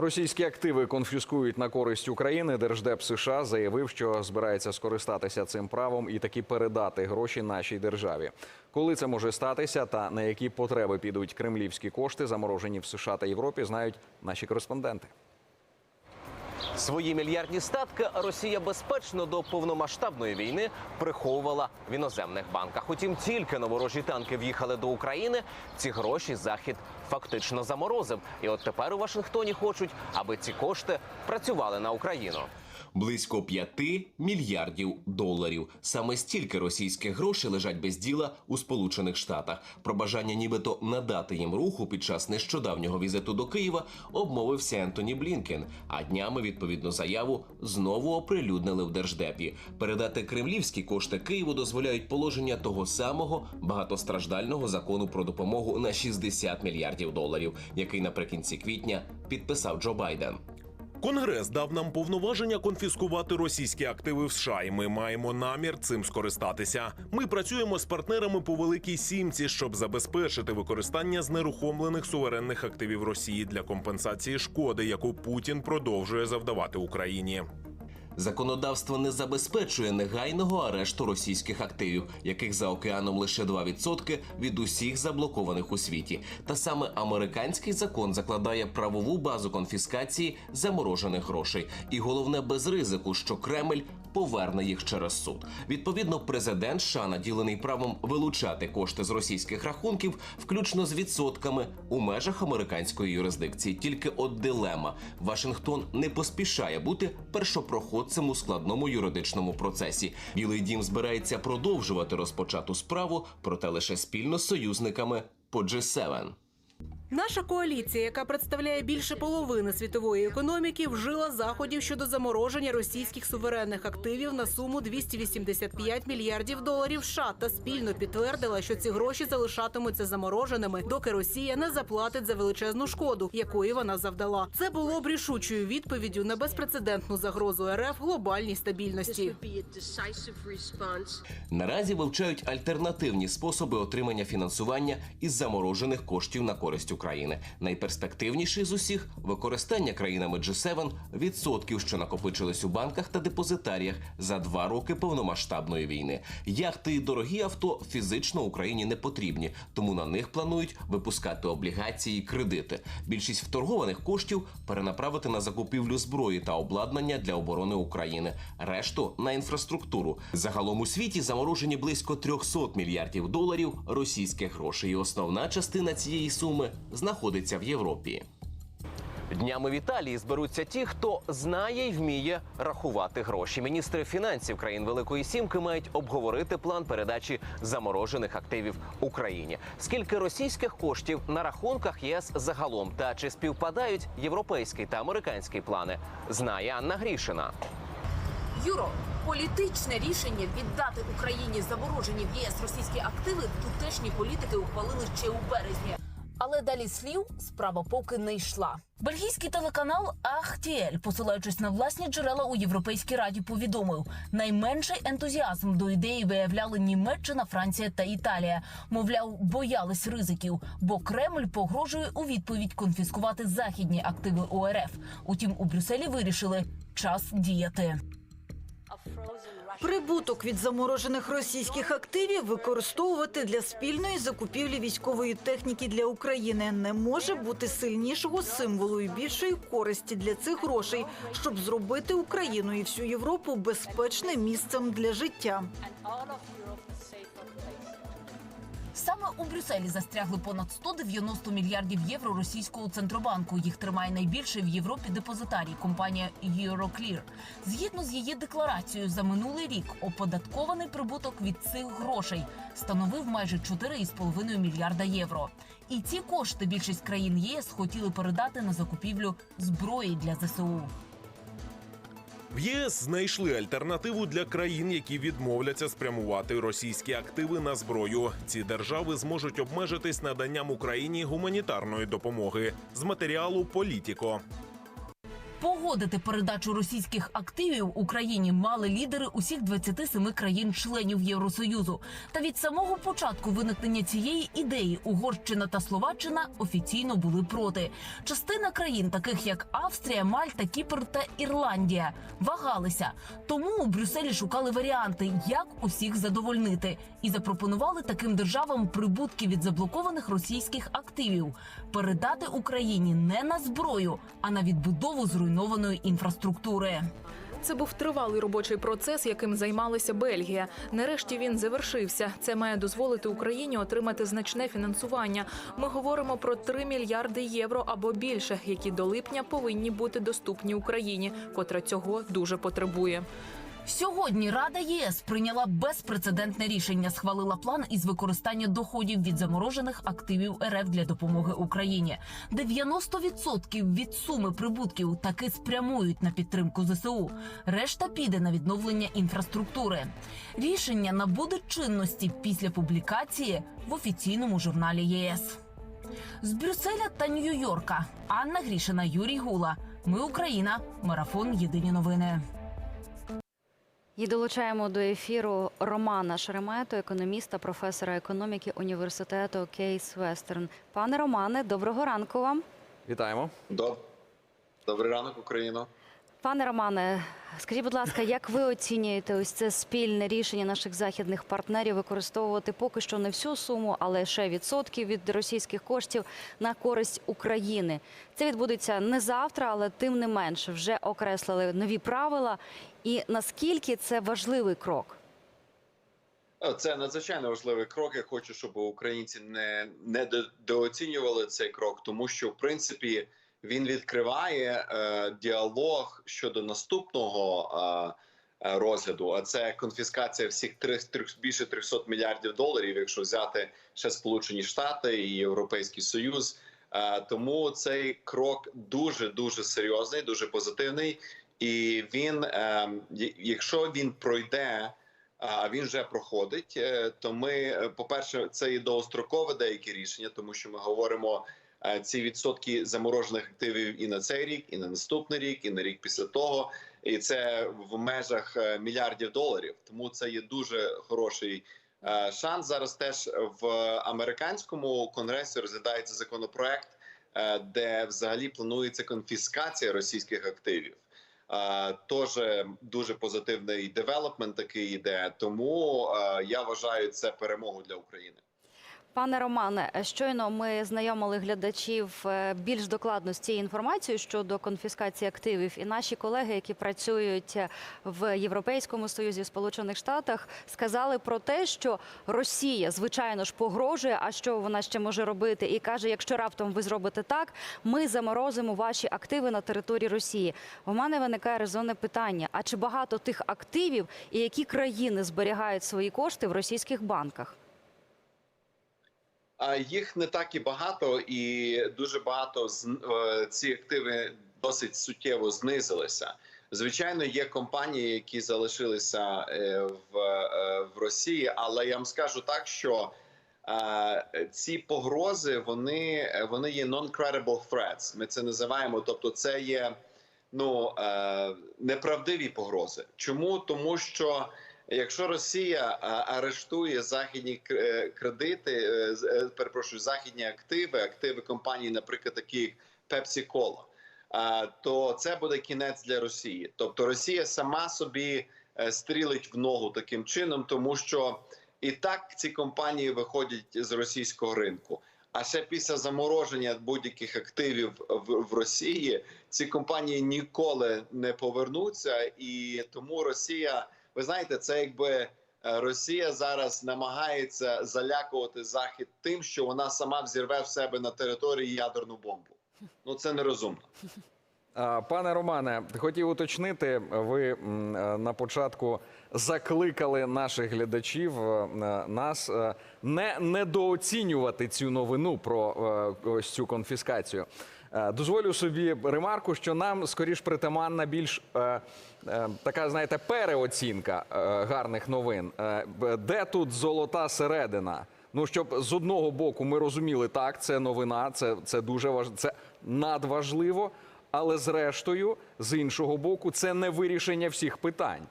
Російські активи конфіскують на користь України. Держдеп США заявив, що збирається скористатися цим правом і таки передати гроші нашій державі. Коли це може статися та на які потреби підуть кремлівські кошти, заморожені в США та Європі, знають наші кореспонденти. Свої мільярдні статки Росія безпечно до повномасштабної війни приховувала в іноземних банках. Утім, тільки на ворожі танки в'їхали до України. Ці гроші захід фактично заморозив. І от тепер у Вашингтоні хочуть, аби ці кошти працювали на Україну. Близько 5 мільярдів доларів. Саме стільки російських грошей лежать без діла у Сполучених Штатах. Про бажання нібито надати їм руху під час нещодавнього візиту до Києва обмовився Ентоні Блінкен. А днями відповідну заяву знову оприлюднили в держдепі. Передати кремлівські кошти Києву дозволяють положення того самого багатостраждального закону про допомогу на 60 мільярдів доларів, який наприкінці квітня підписав Джо Байден. Конгрес дав нам повноваження конфіскувати російські активи в США, і ми маємо намір цим скористатися. Ми працюємо з партнерами по великій сімці, щоб забезпечити використання знерухомлених суверенних активів Росії для компенсації шкоди, яку Путін продовжує завдавати Україні. Законодавство не забезпечує негайного арешту російських активів, яких за океаном лише 2% від усіх заблокованих у світі. Та саме американський закон закладає правову базу конфіскації заморожених грошей, і головне без ризику, що Кремль поверне їх через суд. Відповідно, президент США наділений правом вилучати кошти з російських рахунків, включно з відсотками у межах американської юрисдикції. Тільки от дилема: Вашингтон не поспішає бути першопроходцем у складному юридичному процесі. Білий дім збирається продовжувати розпочату справу, проте лише спільно з союзниками по G7. Наша коаліція, яка представляє більше половини світової економіки, вжила заходів щодо замороження російських суверенних активів на суму 285 мільярдів доларів США та спільно підтвердила, що ці гроші залишатимуться замороженими, доки Росія не заплатить за величезну шкоду, якої вона завдала. Це було б рішучою відповіддю на безпрецедентну загрозу РФ глобальній стабільності. Наразі вивчають альтернативні способи отримання фінансування із заморожених коштів на користь України. Найперспективніший з усіх використання країнами G7 відсотків, що накопичились у банках та депозитаріях за два роки повномасштабної війни. Яхти і дорогі авто фізично Україні не потрібні, тому на них планують випускати облігації і кредити. Більшість вторгованих коштів перенаправити на закупівлю зброї та обладнання для оборони України, решту на інфраструктуру. Загалом у світі заморожені близько 300 мільярдів доларів російських грошей. І основна частина цієї суми знаходиться в Європі. Днями в Італії зберуться ті, хто знає і вміє рахувати гроші. Міністри фінансів країн Великої Сімки мають обговорити план передачі заморожених активів Україні. Скільки російських коштів на рахунках ЄС загалом та чи співпадають європейський та американський плани, знає Анна Грішина. Юро, політичне рішення віддати Україні заморожені в ЄС російські активи тутешні політики ухвалили ще у березні. Але далі слів справа поки не йшла. Бельгійський телеканал Ахтіель, посилаючись на власні джерела у Європейській раді, повідомив, найменший ентузіазм до ідеї виявляли Німеччина, Франція та Італія. Мовляв, боялись ризиків, бо Кремль погрожує у відповідь конфіскувати західні активи ОРФ. Утім, у Брюсселі вирішили час діяти. Прибуток від заморожених російських активів використовувати для спільної закупівлі військової техніки для України не може бути сильнішого символу і більшої користі для цих грошей, щоб зробити Україну і всю Європу безпечним місцем для життя. Саме у Брюсселі застрягли понад 190 мільярдів євро російського центробанку. Їх тримає найбільше в Європі депозитарій компанія Euroclear. Згідно з її декларацією, за минулий рік оподаткований прибуток від цих грошей становив майже 4,5 мільярда євро. І ці кошти більшість країн ЄС хотіли передати на закупівлю зброї для ЗСУ. В ЄС знайшли альтернативу для країн, які відмовляться спрямувати російські активи на зброю. Ці держави зможуть обмежитись наданням Україні гуманітарної допомоги з матеріалу Політіко. Погодити передачу російських активів Україні мали лідери усіх 27 країн-членів Євросоюзу. Та від самого початку виникнення цієї ідеї Угорщина та Словаччина офіційно були проти. Частина країн, таких як Австрія, Мальта, Кіпр та Ірландія, вагалися. Тому у Брюсселі шукали варіанти, як усіх задовольнити, і запропонували таким державам прибутки від заблокованих російських активів передати Україні не на зброю, а на відбудову зруйнованої інфраструктури. Це був тривалий робочий процес, яким займалася Бельгія. Нарешті він завершився. Це має дозволити Україні отримати значне фінансування. Ми говоримо про 3 мільярди євро або більше, які до липня повинні бути доступні Україні, котра цього дуже потребує. Сьогодні Рада ЄС прийняла безпрецедентне рішення, схвалила план із використання доходів від заморожених активів РФ для допомоги Україні. 90% від суми прибутків таки спрямують на підтримку ЗСУ. Решта піде на відновлення інфраструктури. Рішення набуде чинності після публікації в офіційному журналі ЄС. З Брюсселя та Нью-Йорка Анна Грішина, Юрій Гула. Ми Україна. Марафон. Єдині новини. І долучаємо до ефіру Романа Шеремету, економіста, професора економіки університету Кейс Вестерн. Пане Романе, доброго ранку вам. Вітаємо. до Добрий ранок, Україно. Пане Романе, скажіть, будь ласка, як ви оцінюєте ось це спільне рішення наших західних партнерів використовувати поки що не всю суму, але ще відсотків від російських коштів на користь України? Це відбудеться не завтра, але тим не менше вже окреслили нові правила. І наскільки це важливий крок? Е, Це надзвичайно важливий крок. Я хочу, щоб українці не, не до- дооцінювали цей крок, тому що в принципі він відкриває е, діалог щодо наступного е, е, розгляду. А це конфіскація всіх трьох трьох- більше 300 мільярдів доларів, якщо взяти ще Сполучені Штати і Європейський Союз. Е, тому цей крок дуже дуже серйозний, дуже позитивний. І він, е, якщо він пройде, а він вже проходить, е, то ми, е, по-перше, це і довгострокове деякі рішення, тому що ми говоримо е, ці відсотки заморожених активів і на цей рік, і на наступний рік, і на рік після того. І це в межах е, мільярдів доларів. Тому це є дуже хороший е, шанс. Зараз теж в американському конгресі розглядається законопроект, е, де взагалі планується конфіскація російських активів. Е, Тож дуже позитивний девелопмент такий йде. Тому е, я вважаю це перемогу для України. Пане Романе, щойно ми знайомили глядачів е, більш докладно з цією інформацією щодо конфіскації активів. І наші колеги, які працюють е, в Європейському Союзі, в Сполучених Штатах, сказали про те, що Росія, звичайно ж, погрожує. А що вона ще може робити? І каже: якщо раптом ви зробите так, ми заморозимо ваші активи на території Росії. У мене виникає резонне питання: а чи багато тих активів і які країни зберігають свої кошти в російських банках? Їх не так і багато, і дуже багато з е, ці активи досить суттєво знизилися. Звичайно, є компанії, які залишилися е, в, е, в Росії, але я вам скажу так, що ці погрози вони, вони є non-credible threats. Ми це називаємо. Тобто, це є ну неправдиві погрози. Чому тому, що Якщо Росія арештує західні е, кредити, е, е, перепрошую, західні активи, активи компаній, наприклад, такі як Pepsi Cola, то це буде кінець для Росії. Тобто Росія сама собі стрілить в ногу таким чином, тому що і так ці компанії виходять з російського ринку. А ще після замороження будь-яких активів в Росії ці компанії ніколи не повернуться, і тому Росія. Ви знаєте, це якби е, Росія зараз намагається залякувати Захід тим, що вона сама взірве в себе на території ядерну бомбу. Ну це нерозумно. Пане Романе, хотів уточнити, ви е, на початку закликали наших глядачів е, нас не недооцінювати цю новину про ось цю конфіскацію. Е, Дозволю собі ремарку, що нам скоріш притаманна більш е, е, така, знаєте, переоцінка е, гарних новин. Е, де тут золота середина? Ну щоб з одного боку ми розуміли, так це новина, це, це дуже важливо, це надважливо. Але зрештою, з іншого боку, це не вирішення всіх питань.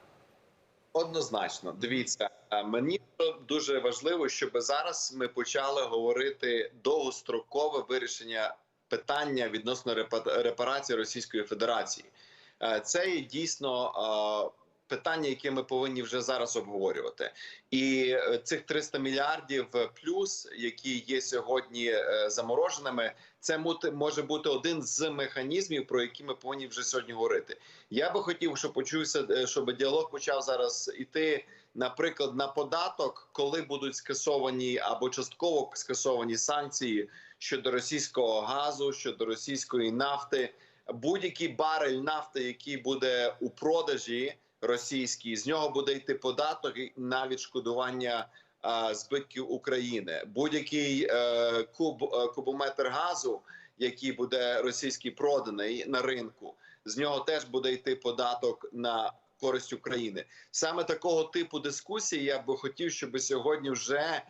Однозначно, дивіться, е, мені дуже важливо, щоб зараз ми почали говорити довгострокове вирішення питання відносно репа- репарації Російської Федерації. Е, Це є дійсно е, питання, яке ми повинні вже зараз обговорювати. І е, цих 300 мільярдів плюс, які є сьогодні замороженими, це може бути один з механізмів, про які ми повинні вже сьогодні говорити. Я би хотів, щоб почувся, щоб діалог почав зараз іти, наприклад, на податок, коли будуть скасовані або частково скасовані санкції щодо російського газу, щодо російської нафти. Будь-який барель нафти, який буде у продажі російській, з нього буде йти податок на відшкодування а, збитків України. Будь-який е, куб е, кубометр газу, який буде російський проданий на ринку, з нього теж буде йти податок на користь України. Саме такого типу дискусії я би хотів, щоб сьогодні вже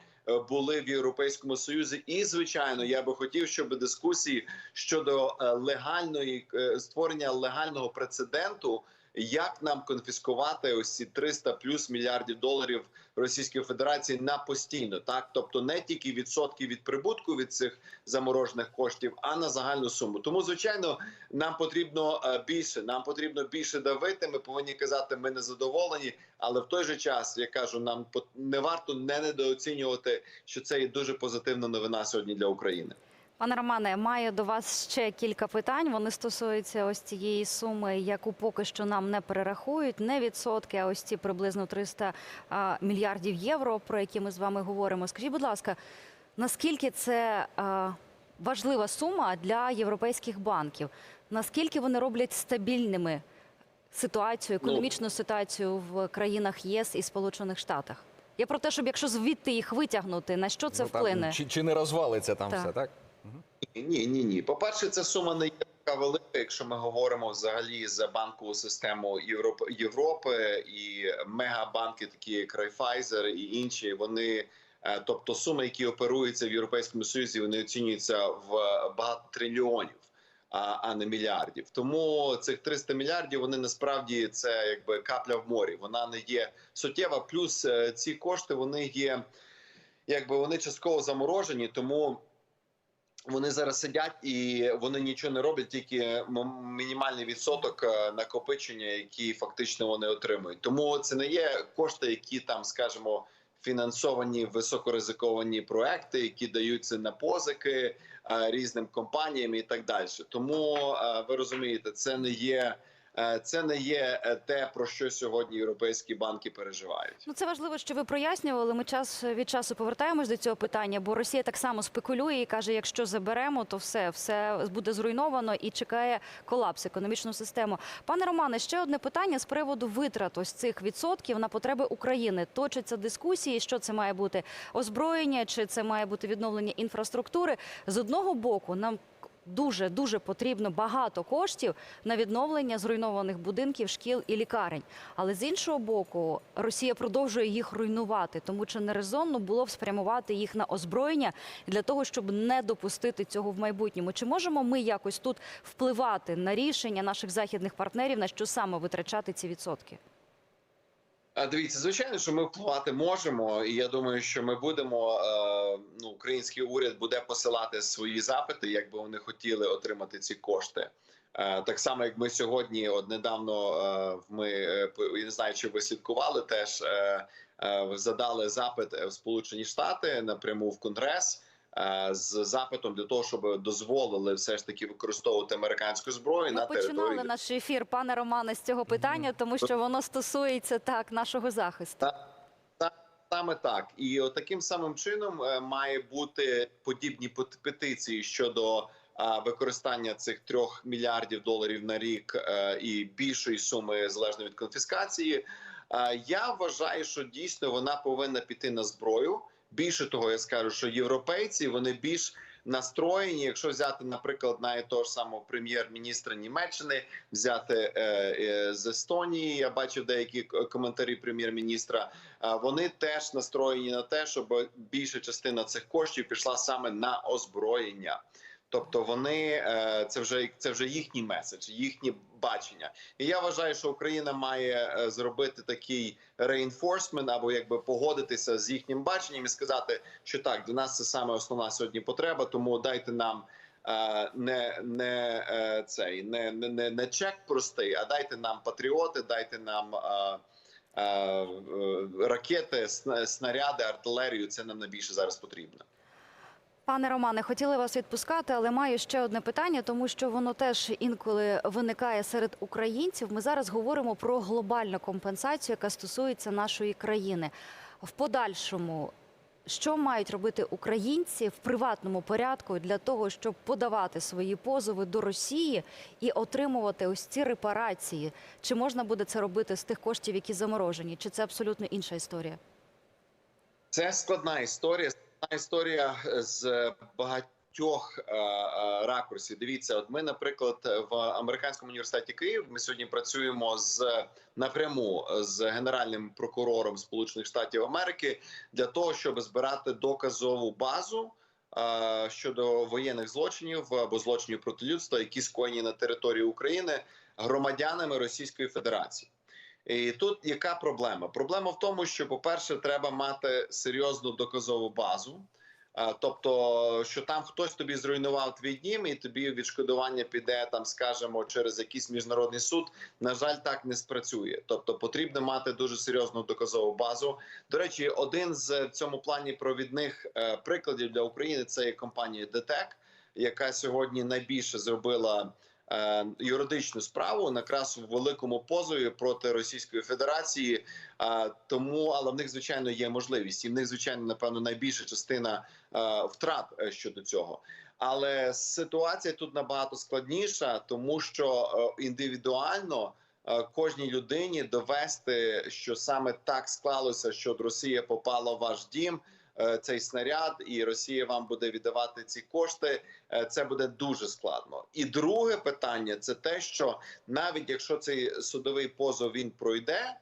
були в Європейському Союзі. І звичайно, я би хотів, щоб дискусії щодо е, легальної е, створення легального прецеденту. Як нам конфіскувати ось ці 300 плюс мільярдів доларів Російської Федерації на постійно, так тобто не тільки відсотки від прибутку від цих заморожених коштів, а на загальну суму. Тому звичайно, нам потрібно е, більше. Нам потрібно більше давити. Ми повинні казати, ми не задоволені, але в той же час я кажу, нам не варто не недооцінювати, що це є дуже позитивна новина сьогодні для України. Пане Романе, маю до вас ще кілька питань. Вони стосуються ось цієї суми, яку поки що нам не перерахують. Не відсотки, а ось ці приблизно 300 мільярдів євро, про які ми з вами говоримо. Скажіть, будь ласка, наскільки це важлива сума для європейських банків? Наскільки вони роблять стабільними ситуацію, економічну ситуацію в країнах ЄС і Сполучених Штатах? Я про те, щоб якщо звідти їх витягнути, на що це Ну, там, вплине? чи, чи не розвалиться там Так. все, так? Ні, ні, ні. По перше, ця сума не є така велика, якщо ми говоримо взагалі за банкову систему Європи, Європи і мегабанки, такі як Raiffeisen і інші. Вони, е, тобто суми, які оперуються в Європейському Союзі, вони оцінюються в багато трильйонів. А, а не мільярдів, тому цих 300 мільярдів вони насправді це якби капля в морі. Вона не є суттєва. Плюс е, ці кошти вони є, якби вони частково заморожені, тому вони зараз сидять і вони нічого не роблять, тільки мінімальний відсоток е, накопичення, які фактично вони отримують. Тому це не є кошти, які там, скажімо, фінансовані високоризиковані проекти, які даються на позики е, різним компаніям і так далі. Тому е, ви розумієте, це не є. Е, Це не є е, те, про що сьогодні європейські банки переживають. Ну, це важливо, що ви прояснювали. Ми час від часу повертаємось до цього питання, бо Росія так само спекулює і каже: якщо заберемо, то все, все буде зруйновано і чекає колапс економічну систему. Пане Романе, ще одне питання з приводу витрат ось цих відсотків на потреби України. Точаться дискусії, що це має бути озброєння, чи це має бути відновлення інфраструктури. З одного боку, нам дуже дуже потрібно багато коштів на відновлення зруйнованих будинків, шкіл і лікарень. Але з іншого боку, Росія продовжує їх руйнувати, тому чи не резонно було б спрямувати їх на озброєння для того, щоб не допустити цього в майбутньому? Чи можемо ми якось тут впливати на рішення наших західних партнерів, на що саме витрачати ці відсотки? Дивіться, звичайно, що ми впливати можемо, і я думаю, що ми будемо. е, Ну, український уряд буде посилати свої запити, як би вони хотіли отримати ці кошти. Е, Так само, як ми сьогодні, от недавно е, ми я не знаю, чи ви слідкували, теж задали запит в Сполучені Штати напряму в Конгрес з запитом для того, щоб дозволили все ж таки використовувати американську зброю Ми на території починали наш ефір, пане Романе, з цього питання, тому що воно стосується так нашого захисту. Саме так, і таким самим чином е, має бути подібні пет- петиції щодо використання цих трьох мільярдів доларів на рік е, і більшої суми залежно від конфіскації. Е, Я вважаю, що дійсно вона повинна піти на зброю. Більше того, я скажу, що європейці вони більш настроєні. Якщо взяти, наприклад, на того ж самого прем'єр-міністра Німеччини, взяти е, е, з Естонії, я бачив деякі коментарі прем'єр-міністра. Е, Вони теж настроєні на те, щоб більша частина цих коштів пішла саме на озброєння. Тобто вони е, це вже це вже їхній меседж, їхнє бачення. І я вважаю, що Україна має е, зробити такий reinforcement або якби погодитися з їхнім баченням і сказати, що так для нас це саме основна сьогодні потреба. Тому дайте нам е, не, не цей не, не, не, чек простий, а дайте нам патріоти, дайте нам. Ракети, снаряди, артилерію це нам найбільше зараз потрібно. Пане Романе, хотіли вас відпускати, але маю ще одне питання, тому що воно теж інколи виникає серед українців. Ми зараз говоримо про глобальну компенсацію, яка стосується нашої країни. В подальшому, що мають робити українці в приватному порядку для того, щоб подавати свої позови до Росії і отримувати ось ці репарації? Чи можна буде це робити з тих коштів, які заморожені? Чи це абсолютно інша історія? Це складна історія. Історія з багатьох е, е, ракурсів. Дивіться, от ми, наприклад, в американському університеті Київ. Ми сьогодні працюємо з напряму з генеральним прокурором Сполучених Штатів Америки для того, щоб збирати доказову базу. е, Щодо воєнних злочинів або злочинів проти людства, які скоєні на території України громадянами Російської Федерації. І тут яка проблема? Проблема в тому, що, по-перше, треба мати серйозну доказову базу. Тобто, що там хтось тобі зруйнував твій дім, і тобі відшкодування піде там, скажімо, через якийсь міжнародний суд. На жаль, так не спрацює. Тобто, потрібно мати дуже серйозну доказову базу. До речі, один з в цьому плані провідних е, прикладів для України це є компанія ДТЕК, яка сьогодні найбільше зробила е, юридичну справу якраз в великому позові проти Російської Федерації. Е, тому, але в них звичайно є можливість, і в них звичайно напевно найбільша частина е, втрат е, щодо цього. Але ситуація тут набагато складніша, тому що індивідуально кожній людині довести, що саме так склалося, що Росія попала в ваш дім. Е, Цей снаряд, і Росія вам буде віддавати ці кошти. е, Це буде дуже складно. І друге питання це те, що навіть якщо цей судовий позов він пройде,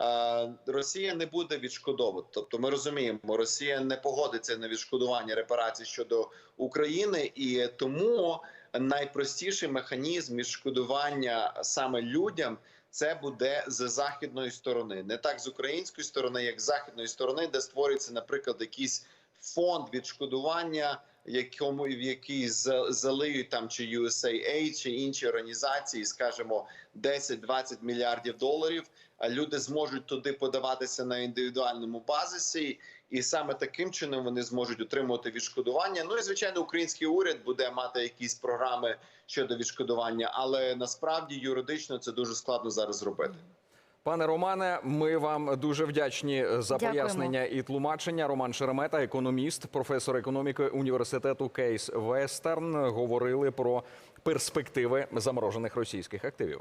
е, Росія не буде відшкодовувати. Тобто, ми розуміємо, Росія не погодиться на відшкодування репарацій щодо України, і тому найпростіший механізм відшкодування саме людям. Це буде з західної сторони, не так з української сторони, як з західної сторони, де створюється, наприклад, якийсь фонд відшкодування, якому в який за- залиють там чи USAID, чи інші організації, скажімо, 10-20 мільярдів доларів. Люди зможуть туди подаватися на індивідуальному базисі, і саме таким чином вони зможуть отримувати відшкодування. Ну і звичайно, український уряд буде мати якісь програми щодо відшкодування, але насправді юридично це дуже складно зараз зробити. Пане Романе, ми вам дуже вдячні за Дякуємо. пояснення і тлумачення. Роман Шеремета, економіст, професор економіки університету Кейс Вестерн, говорили про перспективи заморожених російських активів.